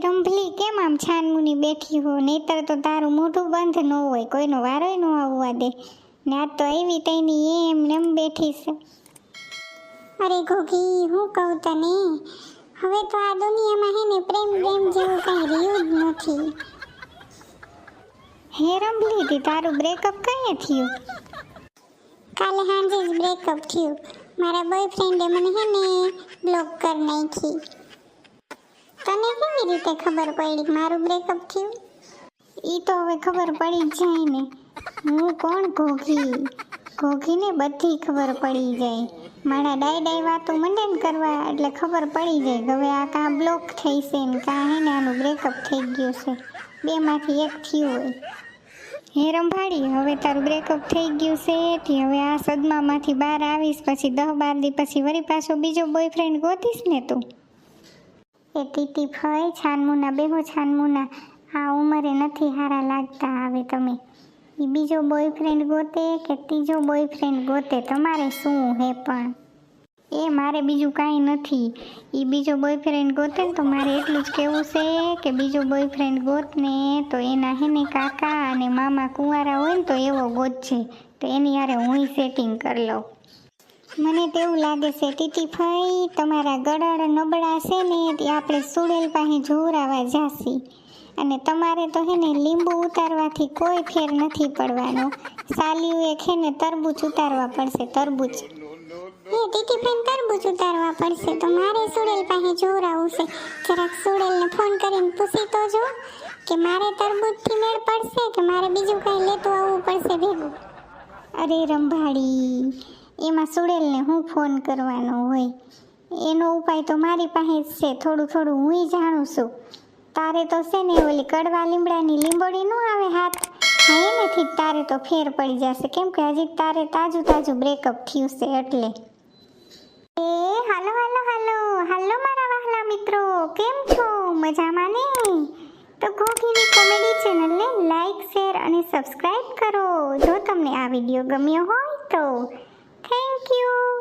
રંભલી કેમ આમ છાનમુની બેઠી હો? નહીતર તો તારું મોઢું બંધ ન હોય કોઈનો વારોય ન આવવા દે. ને આ તો આવી તઈની એમ ને એમ બેઠી છે. અરે ઘોઘી હું કહું તને હવે તો આ દુનિયામાં હે ને પ્રેમ પ્રેમ જેવું કંઈ રહ્યું જ નથી. હે રંભલી તી તારું બ્રેકઅપ કઈ થયું? કાલે સાંજે જ બ્રેકઅપ થયું. મારા બોયફ્રેન્ડે મને હે ને બ્લોક કરી નાખી. તને કેવી રીતે ખબર પડી મારું બ્રેકઅપ થયું? એ તો હવે ખબર પડી જાય ને. હું કોણ ઘોઘી ઘોઘીને બધી ખબર પડી જાય. મારા ડાય ડાય વાતો મને કરવા એટલે ખબર પડી જાય કે હવે આ કાં બ્લોક થઈ છે ને કાં હે ને આનું બ્રેકઅપ થઈ ગયું છે. બેમાંથી એક થયું હોય. હે રંભાડી હવે તારું બ્રેકઅપ થઈ ગયું છે થી હવે આ સદમામાંથી બહાર આવીશ, પછી દહ બાર દી પછી વળી પાછો બીજો બોયફ્રેન્ડ ગોતીશ ને તું. એ તીતી ફય છાનમુના, બેહો છાનમુના. આ ઉંમરે નથી હારા લાગતા આવે તમે. એ બીજો બોયફ્રેન્ડ ગોતે કે ત્રીજો બોયફ્રેન્ડ ગોતે? તમારે શું હે પણ? એ મારે બીજું કાંઈ નથી. એ બીજો બોયફ્રેન્ડ ગોતે તો મારે એટલું જ કહેવું છે કે બીજો બોયફ્રેન્ડ ગોતને તો એના હે ને કાકા અને મામા કુંવારા હોય ને તો એવો ગોત છે તો એની યારે હું સેટિંગ કરી લઉં. મને તેવું લાગે છે ટીટીફાઈ તમારા ગળાળ નબળા છે ને, તે આપણે સુડેલ પાસે જોરાવા જાસી અને તમારે તો હે ને, લીંબુ ઉતારવાથી કોઈ ફેર નથી પડવાનો. સાલિયું એક ને, તરબૂચ ઉતારવા પડશે, તરબૂચ. હે ફઈ તરબૂચ ઉતારવા પડશે, તો મારે સુડેલ પાસે જોરાવું છે. જરાક સુડેલને ફોન કરીને પૂછી તો જો, કે મારે તરબૂચથી મેળ પડશે કે મારે બીજું કાંઈ લેતું આવવું પડશે ભેગું? અરે રંભાડી એમાં સુડેલને હું ફોન કરવાનો હોય. એનો ઉપાય તો મારી પાસે જ છે, થોડું થોડું હું જાણું છું. તારે તો છે ને ઓલી કડવા લીમડાની લીંબોડી ન આવે હાથ? હા, એનેથી તારે તો ફેર પડી જશે. કેમ કે હજી તારે તાજું તાજું બ્રેકઅપ થયું છે એટલે. એ, હાલો હાલો હાલો. હાલો, મારા વહાલા મિત્રો. કેમ છો? મજામાં ને? તો ઘોઘીની કોમેડી ચેનલને લાઈક શેર અને સબસ્ક્રાઇબ કરો. જો તમને આ વીડિયો ગમ્યો હોય તો. Thank you.